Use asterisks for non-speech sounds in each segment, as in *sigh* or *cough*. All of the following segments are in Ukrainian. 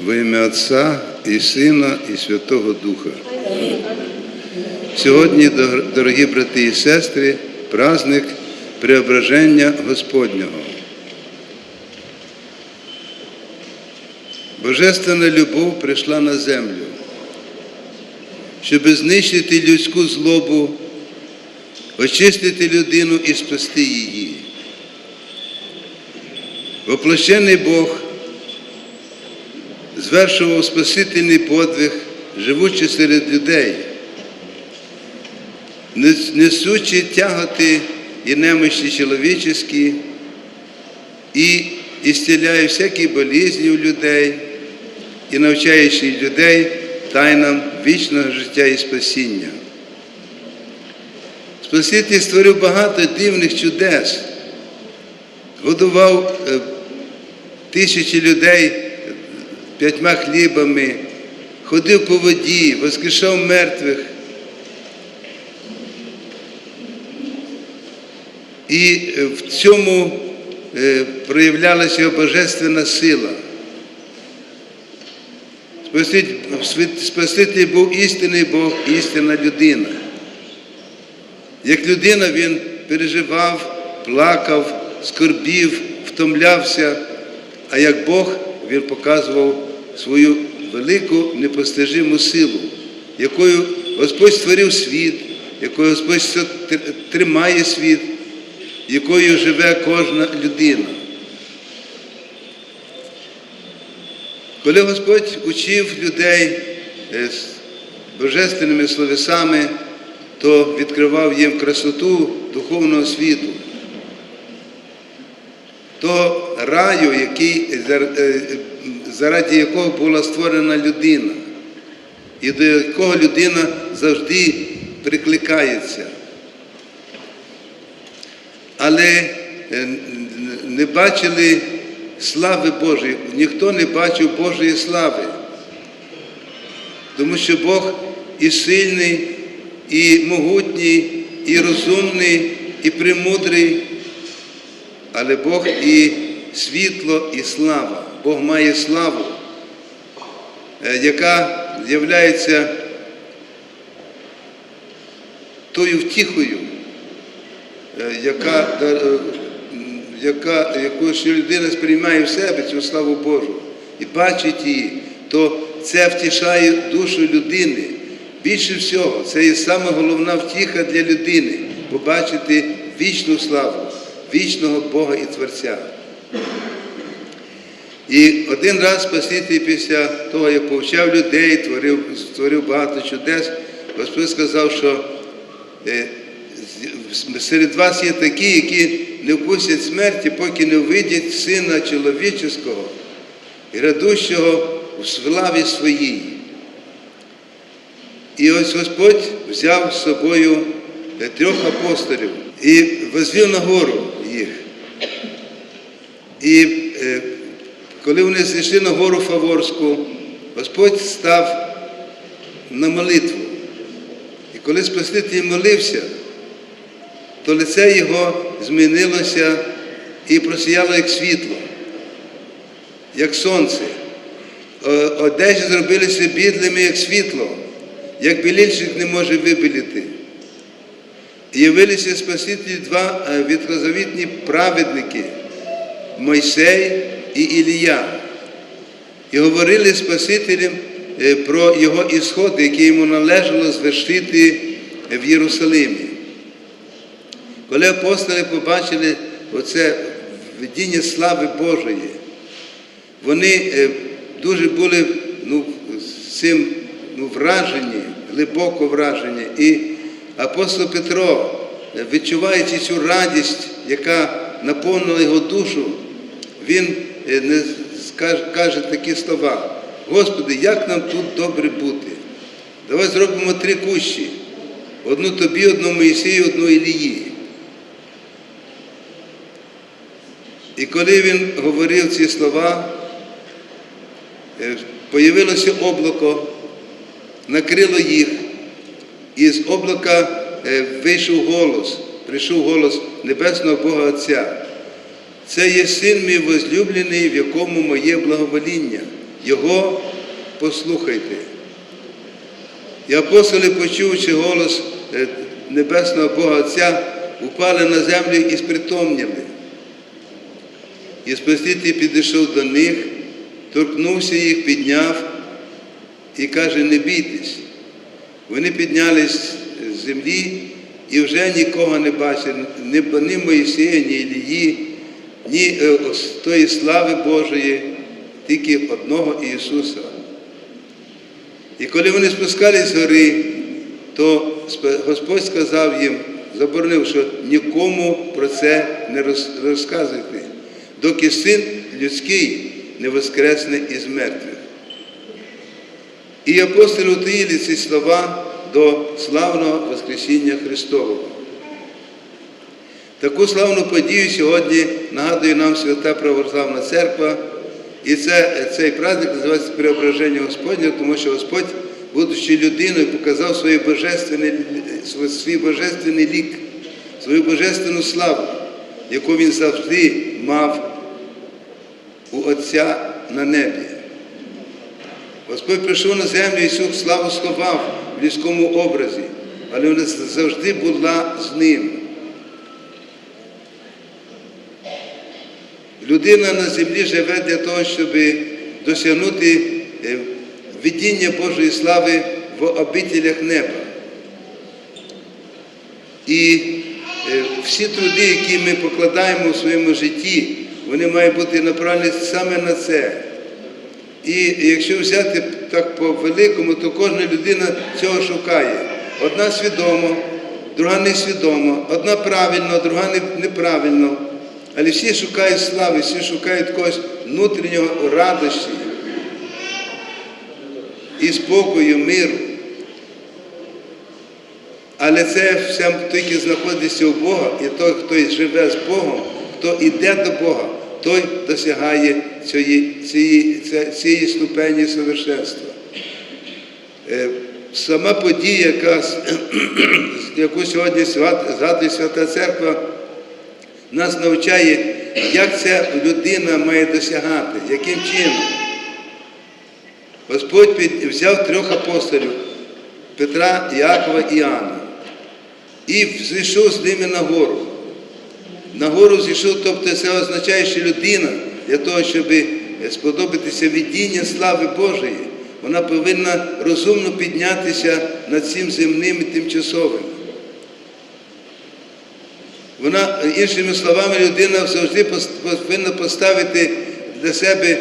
Во ім'я Отця і Сина, і Святого Духа. Сьогодні, дорогі брати і сестри, праздник Преображення Господнього. Божественна любов прийшла на землю, щоб знищити людську злобу, очистити людину і спасти її. Воплощений Бог звершував спасительний подвиг, живучи серед людей, несучи тяготи і немощі чоловічі, і ісціляє всякі болізні у людей, і навчаючи людей тайнам вічного життя і спасіння. Спаситель створив багато дивних чудес, годував е, тисячі людей п'ятьма хлібами, ходив по воді, воскрешав мертвих. І е, в цьому е, проявлялася його божественна сила. Спаситель був істинний Бог, істинна людина. Як людина він переживав, плакав, скорбів, втомлявся, а як Бог він показував свою велику непостижиму силу, якою Господь створив світ, якою Господь тримає світ, якою живе кожна людина. Коли Господь учив людей е, з божественними словесами, то відкривав їм красоту духовного світу, то раю, який, е, заради якого була створена людина, і до якого людина завжди прикликається. Але е, не бачили слави Божої, ніхто не бачив Божої слави. Тому що Бог і сильний, і могутній, і розумний, і премудрий, але Бог і світло, і слава. Бог має славу, е, яка є тою втіхою, е, яка, е, яка, яку ще людина сприймає в себе цю славу Божу і бачить її, то це втішає душу людини. Більше всього, це є саме головна втіха для людини побачити вічну славу, вічного Бога і Творця. І один раз Спаситель після того, як повчав людей, творив, створив багато чудес, Господь сказав, що е, серед вас є такі, які не вкусять смерті, поки не увидять Сина чоловічого і грядущого у славі своїй. І ось Господь взяв з собою е, трьох апостолів і возвів на гору. І е, коли вони зійшли на гору Фаворську, Господь став на молитву. І коли Спаситель молився, то лице його змінилося і просіяло як світло, як сонце. Одежі зробилися бідлими, як світло, як білільщик не може вибіліти. І Явилися Спасителі два е, праведники Мойсей і Ілія. І говорили з Спасителем е, про його ісход, який йому належало звершити в Єрусалимі. Коли апостоли побачили оце видіння слави Божої, вони е, дуже були ну, цим ну, вражені, глибоко вражені. І апостол Петро, е, відчуваючи цю радість, яка наповнила його душу, він е, не каже такі слова. Господи, як нам тут добре бути? Давай зробимо три кущі. Одну тобі, одну Моїсію, одну Ілії. І коли він говорив ці слова, е, появилося облако, накрило їх, і з облака е, вийшов голос, прийшов голос Небесного Бога Отця. Це є син мій возлюблений, в якому моє благовоління. Його послухайте. І апостоли, почувши голос е, Небесного Бога Отця, упали на землю і спритомніли. І Спаситель підійшов до них, торкнувся їх, підняв і каже, не бійтесь. Вони піднялись з землі і вже нікого не бачили, ні, Моїсея, ні Ілії, ні е, тої слави Божої, тільки одного Ісуса. І коли вони спускались з гори, то Господь сказав їм, заборонив, що нікому про це не розказуйте, доки син людський не воскресне із мертвих. І апостоли утаїли ці слова до славного Воскресіння Христового. Таку славну подію сьогодні нагадує нам Свята Православна Церква. І це, цей праздник називається Преображення Господнє, тому що Господь, будучи людиною, показав свій божественний, свій- божественний лік, свою божественну славу, яку він завжди мав у Отця на небі. Господь прийшов на землю і цю славу сховав в людському образі, але вона завжди була з ним. Людина на землі живе для того, щоб досягнути е, видіння Божої слави в обителях неба. І е, всі труди, які ми покладаємо в своєму житті, вони мають бути направлені саме на це. І якщо взяти так по-великому, то кожна людина цього шукає. Одна свідомо, друга несвідомо, одна правильно, друга неправильно. Але всі шукають слави, всі шукають когось внутрішнього радості і спокою, миру. Але це все тільки знаходиться у Бога, і той, хто живе з Богом, хто йде до Бога, той досягає цієї, цієї, цієї ступені совершенства. Е, Сама подія, яка, *clears throat* яку сьогодні згадує Свята Церква, нас навчає, як ця людина має досягати, яким чином. Господь взяв трьох апостолів Петра, Іакова і Іоанна і зійшов з ними на гору. На гору зійшов, тобто це означає, що людина для того, щоб сподобатися видіння слави Божої, вона повинна розумно піднятися над цим земним і тимчасовим. Вона, іншими словами, людина завжди повинна поставити для себе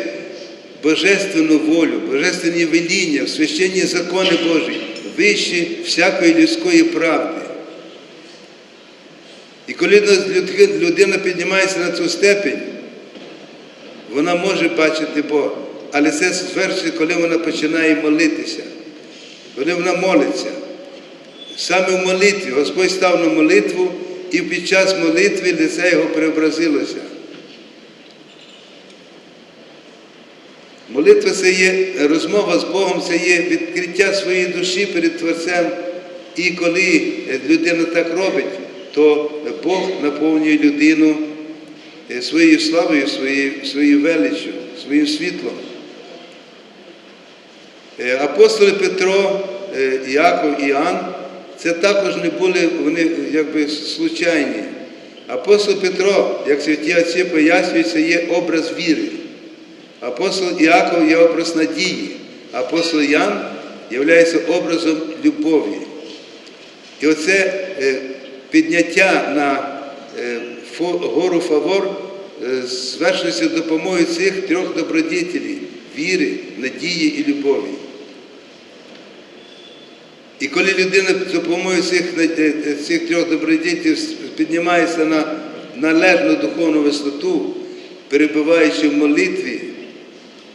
божественну волю, божественні веління, священні закони Божі, вищі всякої людської правди. І коли людина піднімається на цю степень, вона може бачити Бога. Але це звершується, коли вона починає молитися, коли вона молиться. Саме в молитві Господь став на молитву, і під час молитви лице його преобразилося. Молитва це є розмова з Богом, це є відкриття своєї душі перед Творцем. І коли людина так робить, то Бог наповнює людину е, своєю славою, своєю, своєю величчю, своїм світлом. Е, Апостоли Петро, е, Іаков і Іоанн, це також не були вони якби случайні. Апостол Петро, як святі отці пояснюють, це є образ віри. Апостол Іаков є образ надії, апостол Ян є образом любові. І оце е, підняття на е, гору Фавор е, звершується допомогою цих трьох добродітелів віри, надії і любові. І коли людина з допомогою цих, е, е, цих трьох добродітелів піднімається на належну духовну висоту, перебуваючи в молитві,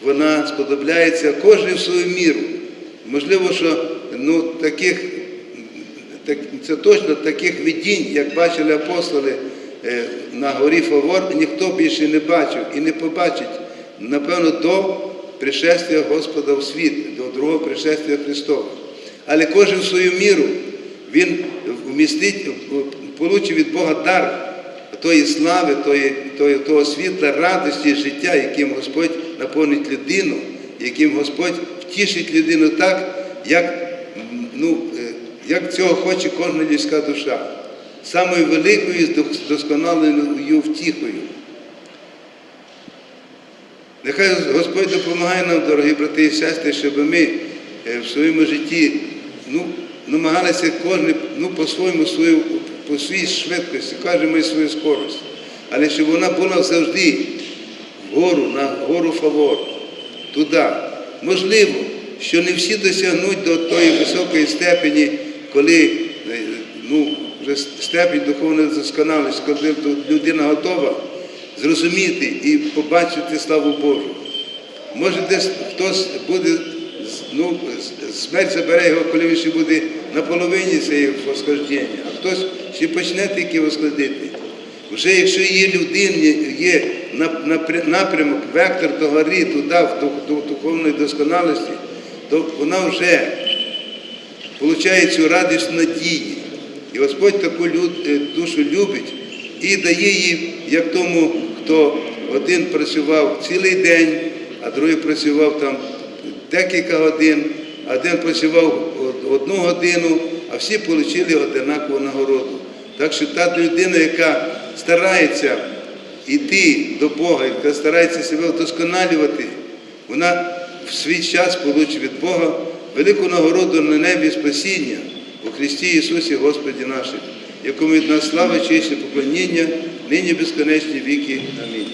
вона сподобляється кожен в свою міру. Можливо, що ну, таких, так, це точно таких видінь, як бачили апостоли е, на горі Фавор, ніхто більше не бачив і не побачить, напевно, до пришестя Господа в світ, до другого пришестя Христова. Але кожен свою міру він вмістить, получить від Бога дар тої слави, тої, тої, того світла, радості, життя, яким Господь наповнить людину, яким Господь втішить людину так, як, ну, е, як цього хоче кожна людська душа. Самою великою і досконалою втіхою. Нехай Господь допомагає нам, дорогі брати і сестри, щоб ми е, в своєму житті ну, намагалися кожен ну, по-своєму свою, по своїй швидкості, кажемо і свою скорость. Але щоб вона була завжди вгору, на гору фавор, туди. Можливо, що не всі досягнуть до тої високої степені, коли е, ну, вже степень духовної досконалості, коли людина готова зрозуміти і побачити славу Божу. Може, десь хтось буде, ну, смерть забере його, коли він ще буде на половині цієї восхождення, а хтось ще почне тільки восходити. Вже якщо є людині, є напрямок, вектор до гори, туди, до духовної досконалості, то вона вже отримує цю радість надії. І Господь таку душу любить і дає їй, як тому, хто один працював цілий день, а другий працював там декілька годин, один працював одну годину, а всі отримали однакову нагороду. Так що та людина, яка старається йти до Бога, яка старається себе вдосконалювати, вона в свій час отримує від Бога велику нагороду на небі спасіння у Христі Ісусі Господі наших, якому від нас слава, честь і поклоніння, нині безконечні віки. Амінь.